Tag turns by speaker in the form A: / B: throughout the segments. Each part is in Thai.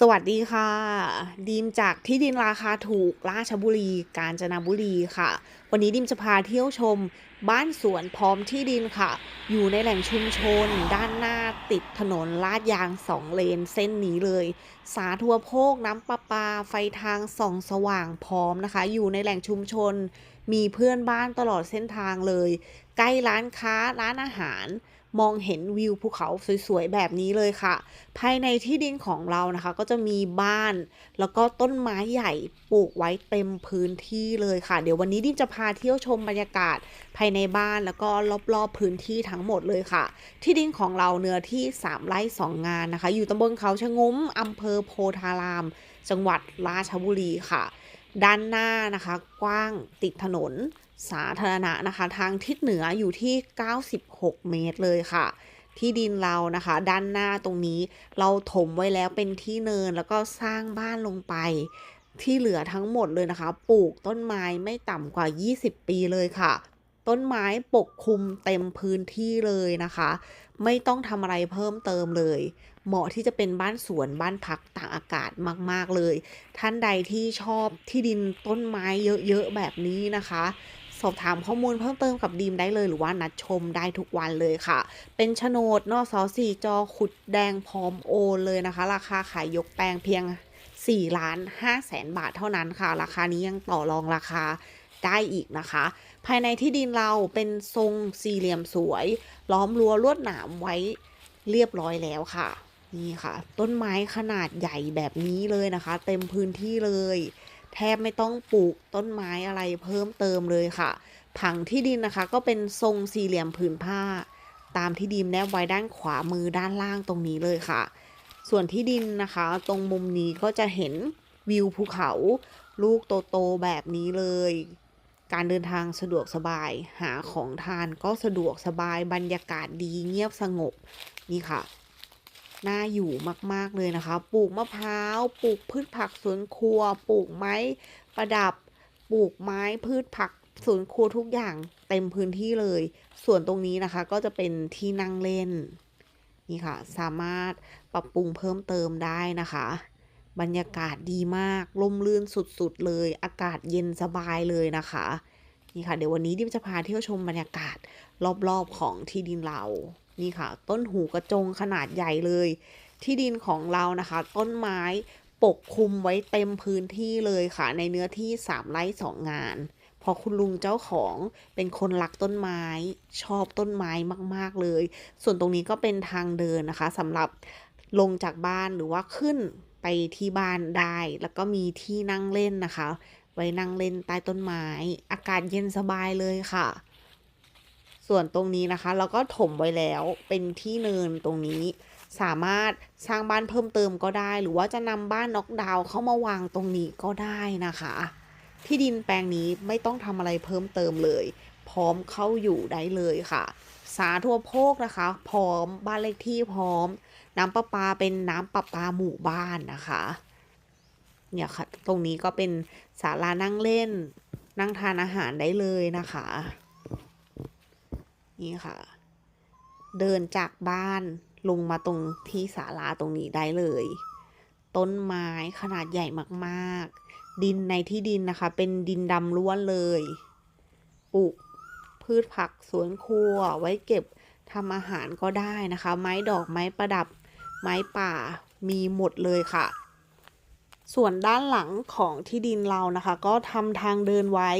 A: สวัสดีค่ะ ดีมจากที่ดินราคาถูกราชบุรี กาญจนบุรีค่ะ วันนี้ดิมจะพาเที่ยวชม บ้านสวนพร้อมที่ดินค่ะ อยู่ในแหล่งชุมชน ด้านหน้าติดถนนลาดยางสองเลนเส้นนี้เลย สาธัวโภคน้ำประปา ไฟทางส่องสว่างพร้อมนะคะ อยู่ในแหล่งชุมชน มีเพื่อนบ้านตลอดเส้นทางเลย ใกล้ร้านค้าร้านอาหาร มองเห็นวิวภูเขาสวยๆแบบนี้เลยค่ะ ภายในที่ดินของเรานะคะ ก็จะมีบ้าน แล้วก็ต้นไม้ใหญ่ปลูกไว้เต็มพื้นที่เลยค่ะ เดี๋ยววันนี้ดิมจะพาเที่ยวชมบรรยากาศภายในบ้านแล้วก็รอบๆพื้นที่ทั้งหมดเลยค่ะ ที่ดินของเราเนื้อที่ 3ไร่2 งานนะคะ อยู่ตำบลเขาชะงมอำเภอโพธาราม จังหวัดราชบุรีค่ะ ด้านหน้านะคะ กว้างติดถนน สาธารณะนะคะ ทางทิศเหนืออยู่ที่ 96 เมตรเลยค่ะ ที่ดินเรานะคะ ด้านหน้าตรงนี้เราถมไว้แล้วเป็นที่เนินแล้วก็สร้างบ้านลงไป ที่เหลือทั้งหมดเลยนะคะ ปลูกต้นไม้ไม่ต่ำกว่า 20 ปีเลยค่ะ ต้นไม้ปกคลุมเต็มพื้นที่เลยนะคะ ไม่ต้องทำอะไรเพิ่มเติมเลย เหมาะที่จะเป็นบ้านสวนบ้านพักตากอากาศมาก ๆเลย ท่านใดที่ชอบที่ดินต้นไม้เยอะๆแบบนี้นะคะ สอบถามข้อมูลเพิ่มเติมกับดีมได้เลยหรือว่านัดชมได้ทุกวันเลยค่ะ เป็นโฉนดนอสอสี่จอขุดแดงพร้อมโอนเลยนะคะ ราคาขายยกแปลงเพียง4ล้าน5แสนบาทเท่านั้นค่ะ ราคานี้ยังต่อรองราคาได้อีกนะคะ ภายในที่ดินเราเป็นทรงสี่เหลี่ยมสวย ล้อมรั้วลวดหนามไว้เรียบร้อยแล้วค่ะ นี่ค่ะ ต้นไม้ขนาดใหญ่แบบนี้เลยนะคะ เต็มพื้นที่เลย แทบไม่ต้องปลูกต้นไม้อะไรเพิ่มเติมเลยค่ะ ผังที่ดินนะคะ ก็เป็นทรงสี่เหลี่ยมผืนผ้า ตามที่ดินแนบไว้ด้านขวามือด้านล่างตรงนี้เลยค่ะ ส่วนที่ดินนะคะ ตรงมุมนี้ก็จะเห็นวิวภูเขา ลูกโตๆแบบนี้เลย การเดินทางสะดวกสบาย หาของทานก็สะดวกสบายบรรยากาศดีเงียบสงบนี่ค่ะ น่าอยู่มากๆเลยนะคะ ปลูกมะพร้าว ปลูกพืชผักสวนครัว ปลูกไม้ประดับ ปลูกไม้พืชผักสวนครัวทุกอย่างเต็มพื้นที่เลย ส่วนตรงนี้นะคะก็จะเป็นที่นั่งเล่น นี่ค่ะ สามารถปรับปรุงเพิ่มเติมได้นะคะ บรรยากาศดีมากร่มรื่นสุดๆเลย อากาศเย็นสบายเลยนะคะ นี่ค่ะ เดี๋ยววันนี้ดิมจะพาเที่ยวชมบรรยากาศรอบๆของที่ดินเรา นี่ค่ะ ต้นหูกระจงขนาดใหญ่เลย ที่ดินของเรานะคะ ต้นไม้ปกคลุมไว้เต็มพื้นที่เลยค่ะ ในเนื้อที่ 3 ไร่ 2 งานพอคุณลุงเจ้าของเป็นคนรักต้นไม้ ชอบต้นไม้มาก ๆเลย ส่วนตรงนี้ก็เป็นทางเดินนะคะสำหรับลงจากบ้านหรือว่าขึ้นไปที่บ้านได้ แล้วก็มีที่นั่งเล่นนะคะ ไว้นั่งเล่นใต้ต้นไม้ อากาศเย็นสบายเลยค่ะ ส่วนตรงนี้นะคะเราก็ถมไว้แล้วเป็นที่เนินตรงนี้ สามารถสร้างบ้านเพิ่มเติมก็ได้ หรือว่าจะนำบ้านน็อกดาวน์เข้ามาวางตรงนี้ก็ได้นะคะ ที่ดินแปลงนี้ไม่ต้องทำอะไรเพิ่มเติมเลย พร้อมเข้าอยู่ได้เลยค่ะ สาทั่วโภคนะคะ พร้อมบ้านเลขที่พร้อม น้ำประปาเป็นน้ำประปาหมู่บ้านนะคะเนี่ยค่ะ ตรงนี้ก็เป็นศาลานั่งเล่น นั่งทานอาหารได้เลยนะคะ นี่ค่ะ เดินจากบ้านลงมาตรงที่ศาลาตรงนี้ได้เลย ต้นไม้ขนาดใหญ่มากๆ ดินในที่ดินนะคะ เป็นดินดำล้วนเลยปลูกพืชผักสวนครัวไว้เก็บทำอาหารก็ได้นะคะ ไม้ดอกไม้ประดับไม้ป่ามีหมดเลยค่ะ ส่วนด้านหลังของที่ดินเรานะคะ ก็ทำทางเดินไว้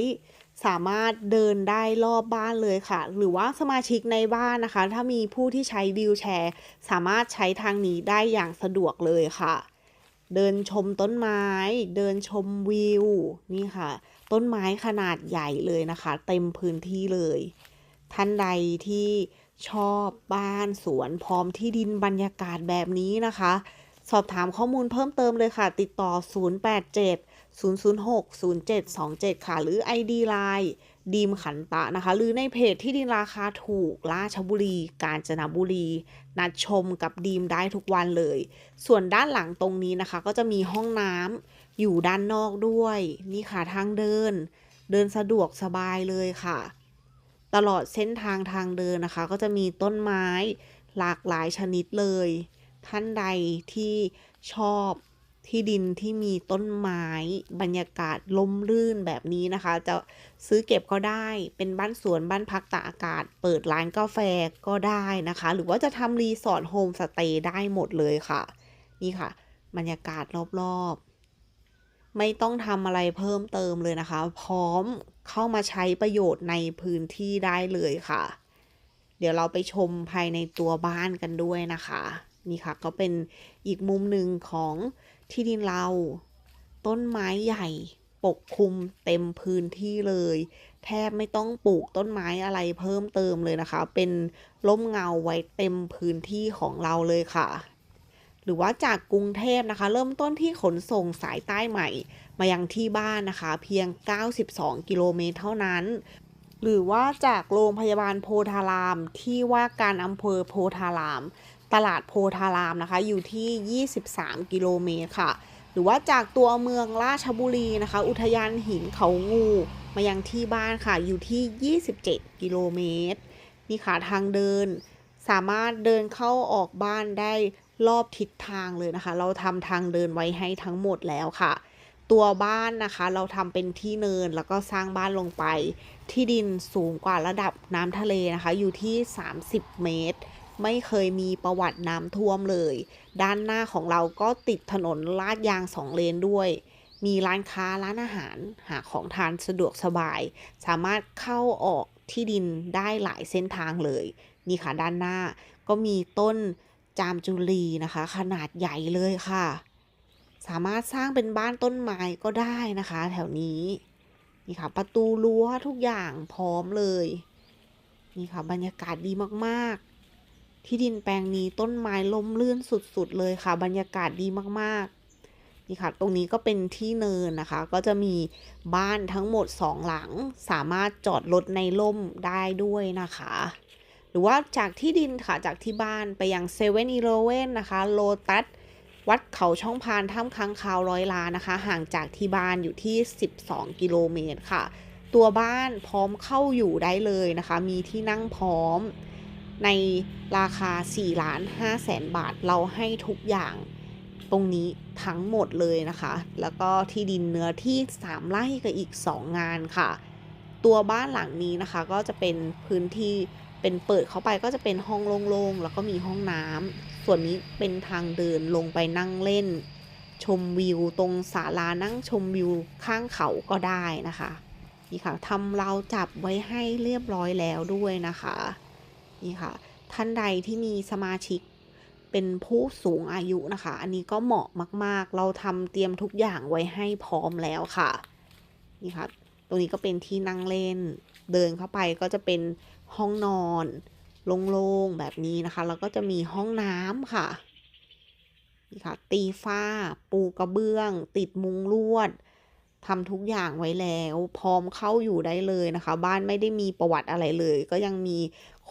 A: สามารถเดินได้รอบบ้านเลยค่ะ หรือว่าสมาชิกในบ้านนะคะ ถ้ามีผู้ที่ใช้วีลแชร์ สามารถใช้ทางนี้ได้อย่างสะดวกเลยค่ะ เดินชมต้นไม้ เดินชมวิว นี่ค่ะ ต้นไม้ขนาดใหญ่เลยนะคะ เต็มพื้นที่เลย ท่านใดที่ชอบบ้านสวนพร้อมที่ดินบรรยากาศแบบนี้นะคะ สอบถามข้อมูลเพิ่มเติมเลยค่ะ ติดต่อ 087 006 0727 ค่ะ หรือ ID Line ดีมขันตะนะคะ หรือในเพจที่ดินราคาถูกราชบุรี กาญจนบุรี นัดชมกับดีมได้ทุกวันเลย ส่วนด้านหลังตรงนี้นะคะ ก็จะมีห้องน้ำอยู่ด้านนอกด้วย นี่ค่ะทางเดิน เดินสะดวกสบายเลยค่ะ ตลอดเส้นทางทางเดินนะคะ ก็จะมีต้นไม้หลากหลายชนิดเลย ท่านใดที่ชอบ ที่ดินที่มีต้นไม้บรรยากาศร่มรื่นแบบนี้นะคะ จะซื้อเก็บก็ได้เป็นบ้านสวนบ้านพักตากอากาศ เปิดร้านกาแฟก็ได้นะคะ หรือว่าจะทำรีสอร์ทโฮมสเตย์ได้หมดเลยค่ะ นี่ค่ะ บรรยากาศรอบๆ ไม่ต้องทำอะไรเพิ่มเติมเลยนะคะ พร้อมเข้ามาใช้ประโยชน์ในพื้นที่ได้เลยค่ะ เดี๋ยวเราไปชมภายในตัวบ้านกันด้วยนะคะ นี่ค่ะก็เป็นอีกมุมหนึ่งของ ที่ดินเรา ต้นไม้ใหญ่ปกคลุมเต็มพื้นที่เลย แทบไม่ต้องปลูกต้นไม้อะไรเพิ่มเติมเลยนะคะ เป็นร่มเงาไว้เต็มพื้นที่ของเราเลยค่ะ หรือว่าจากกรุงเทพนะคะ เริ่มต้นที่ขนส่งสายใต้ใหม่ มายังที่บ้านนะคะ เพียง 92 กิโลเมตรเท่านั้นหรือว่าจากโรงพยาบาลโพธารามที่ว่าการอำเภอโพธาราม ตลาดโพธารามนะคะ อยู่ที่ 23 กิโลเมตรค่ะ หรือว่าจากตัวเมืองราชบุรีนะคะ อุทยานหินเขางูมายังที่บ้านค่ะ อยู่ที่ 27 กิโลเมตร นี่ค่ะทางเดิน สามารถเดินเข้าออกบ้านได้รอบทิศทางเลยนะคะ เราทำทางเดินไว้ให้ทั้งหมดแล้วค่ะ ตัวบ้านนะคะ เราทำเป็นที่เนินแล้วก็สร้างบ้านลงไป ที่ดินสูงกว่าระดับน้ำทะเลนะคะ อยู่ที่ 30 เมตร ไม่เคยมีประวัติน้ำท่วมเลย ด้านหน้าของเราก็ติดถนนลาดยางสองเลนด้วย มีร้านค้าร้านอาหารหาของทานสะดวกสบาย สามารถเข้าออกที่ดินได้หลายเส้นทางเลย นี่ค่ะด้านหน้าก็มีต้นจามจุลีนะคะ ขนาดใหญ่เลยค่ะ สามารถสร้างเป็นบ้านต้นไม้ก็ได้นะคะ แถวนี้นี่ค่ะ ประตูรั้วทุกอย่างพร้อมเลย นี่ค่ะ บรรยากาศดีมาก ๆ ที่ดินแปลงนี้ต้นไม้ล้มลื่นสุดๆเลยค่ะ บรรยากาศดีมากๆ นี่ค่ะ ตรงนี้ก็เป็นที่เนินนะคะ ก็จะมีบ้านทั้งหมดสองหลัง สามารถจอดรถในร่มได้ด้วยนะคะ หรือว่าจากที่ดินค่ะ จากที่บ้านไปยังเซเว่นอีเลเว่นนะคะ โลตัส วัดเขาช่องพานถ้ำค้างคาวร้อยล้านนะคะ ห่างจากที่บ้านอยู่ที่ 12 กิโลเมตรค่ะ ตัวบ้านพร้อมเข้าอยู่ได้เลยนะคะ มีที่นั่งพร้อม ในราคา4ล้าน5แสนบาทเราให้ทุกอย่างตรงนี้ทั้งหมดเลยนะคะ แล้วก็ที่ดินเนื้อที่ 3 ไร่กับอีก 2 งานค่ะ ตัวบ้านหลังนี้นะคะ ก็จะเป็นพื้นที่เป็นเปิดเข้าไปก็จะเป็นห้องโล่งๆ แล้วก็มีห้องน้ำ ส่วนนี้เป็นทางเดินลงไปนั่งเล่น ชมวิวตรงศาลานั่งชมวิวข้างเขาก็ได้นะคะ นี่ค่ะทำเราจับไว้ให้เรียบร้อยแล้วด้วยนะคะ นี่ค่ะ ท่านใดที่มีสมาชิกเป็นผู้สูงอายุนะคะ อันนี้ก็เหมาะมากๆ เราทำเตรียมทุกอย่างไว้ให้พร้อมแล้วค่ะ นี่ค่ะ ตรงนี้ก็เป็นที่นั่งเล่น เดินเข้าไปก็จะเป็นห้องนอนโล่งๆแบบนี้นะคะ แล้วก็จะมีห้องน้ำค่ะนี่ค่ะ ตีฝ้า ปูกระเบื้อง ติดมุงลวด ทำทุกอย่างไว้แล้ว พร้อมเข้าอยู่ได้เลยนะคะ บ้านไม่ได้มีประวัติอะไรเลย ก็ยังมี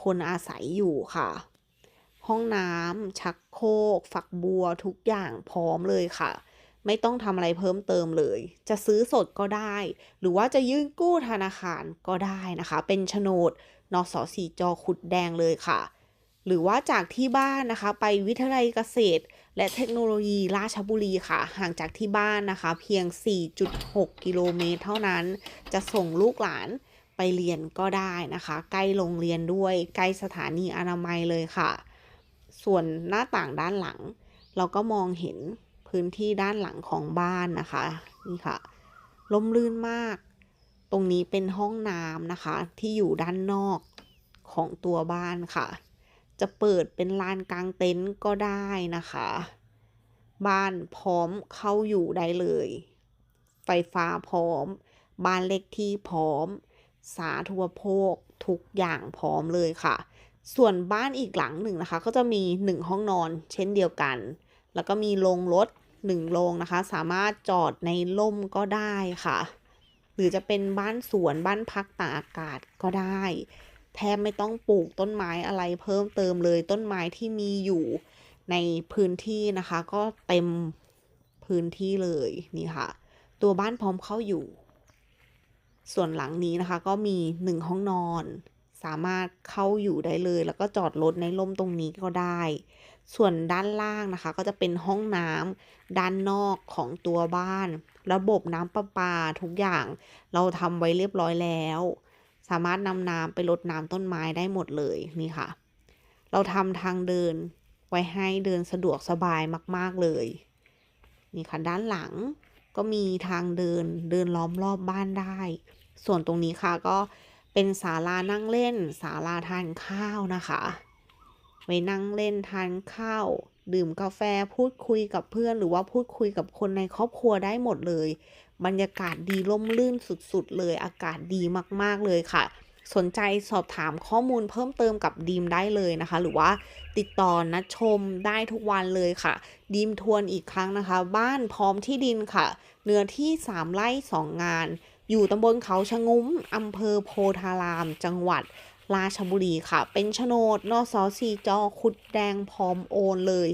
A: คนอาศัยอยู่ค่ะ ห้องน้ำชักโครกฝักบัวทุกอย่างพร้อมเลยค่ะ ไม่ต้องทำอะไรเพิ่มเติมเลย จะซื้อสดก็ได้ หรือว่าจะยื่นกู้ธนาคารก็ได้นะคะ เป็นโฉนดนสสีจอขุดแดงเลยค่ะ หรือว่าจากที่บ้านนะคะ ไปวิทยาลัยเกษตร และเทคโนโลยีราชบุรีค่ะ ห่างจากที่บ้านนะคะ เพียง 4.6 กิโลเมตรเท่านั้น จะส่งลูกหลานไปเรียนก็ได้นะคะ ใกล้โรงเรียนด้วยใกล้สถานีอนามัยเลยค่ะ ส่วนหน้าต่างด้านหลัง เราก็มองเห็นพื้นที่ด้านหลังของบ้านนะคะนี่ค่ะลมลื่นมาก ตรงนี้เป็นห้องน้ำนะคะ ที่อยู่ด้านนอกของตัวบ้านค่ะ จะเปิดเป็นลานกลางเต็นท์ก็ได้นะคะ บ้านพร้อมเข้าอยู่ได้เลย ไฟฟ้าพร้อม บ้านเล็กที่พร้อม สาธูปโภคทุกอย่างพร้อมเลยค่ะ ส่วนบ้านอีกหลังหนึ่งนะคะ ก็จะมีหนึ่งห้องนอนเช่นเดียวกัน แล้วก็มีโรงรถหนึ่งโรงนะคะ สามารถจอดในร่มก็ได้ค่ะ หรือจะเป็นบ้านสวนบ้านพักตากอากาศก็ได้ แทบไม่ต้องปลูกต้นไม้อะไรเพิ่มเติมเลยต้นไม้ที่มีอยู่ในพื้นที่นะคะ ก็เต็มพื้นที่เลยนี่ค่ะ ตัวบ้านพร้อมเข้าอยู่ ส่วนหลังนี้นะคะ ก็มีหนึ่งห้องนอน สามารถเข้าอยู่ได้เลย แล้วก็จอดรถในร่มตรงนี้ก็ได้ ส่วนด้านล่างนะคะ ก็จะเป็นห้องน้ำด้านนอกของตัวบ้าน ระบบน้ำประปาทุกอย่าง เราทำไว้เรียบร้อยแล้ว สามารถนำน้ำไปรดน้ำต้นไม้ได้หมดเลยนี่ค่ะ เราทำทางเดินไว้ให้เดินสะดวกสบายมาก ๆเลย นี่ค่ะด้านหลังก็มีทางเดินเดินล้อมรอบบ้านได้ ส่วนตรงนี้ค่ะก็เป็นศาลานั่งเล่นศาลาทานข้าวนะคะไว้นั่งเล่นทานข้าว ดื่มกาแฟพูดคุยกับเพื่อน หรือว่าพูดคุยกับคนในครอบครัวได้หมดเลย บรรยากาศดีร่มรื่นสุดๆ เลยอากาศดีมากๆเลยค่ะ สนใจสอบถามข้อมูลเพิ่มเติมกับดีมได้เลยนะคะ หรือว่าติดต่อนัดชมได้ทุกวันเลยค่ะ ดีมทวนอีกครั้งนะคะ บ้านพร้อมที่ดินค่ะ เนื้อที่ 3ไร่2งาน อยู่ตำบลเขาชะงุ้มอำเภอโพธาราม จังหวัด ราชบุรีค่ะ เป็นโฉนดนสสีจอคุดแดงพร้อมโอนเลย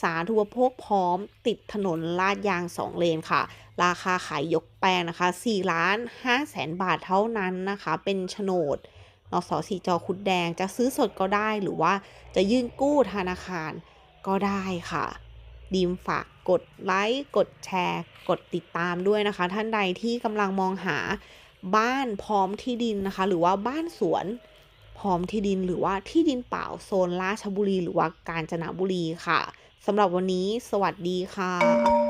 A: สาธูปโภคพร้อมติดถนนลาดยาง2เลนค่ะ ราคาขายยกแปลงนะคะ4ล้าน5แสนบาทเท่านั้นนะคะ เป็นโฉนดนสสีจอคุดแดงจะซื้อสดก็ได้หรือว่าจะยื่นกู้ธนาคารก็ได้ค่ะดีมฝากกดไลค์ กดแชร์ กดติดตามด้วยนะคะ ท่านใดที่กำลังมองหาบ้านพร้อมที่ดินนะคะ หรือว่าบ้านสวน พร้อมที่ดินหรือว่าที่ดินเปล่าโซนราชบุรี หรือว่ากาญจนบุรีค่ะสำหรับวันนี้ สวัสดีค่ะ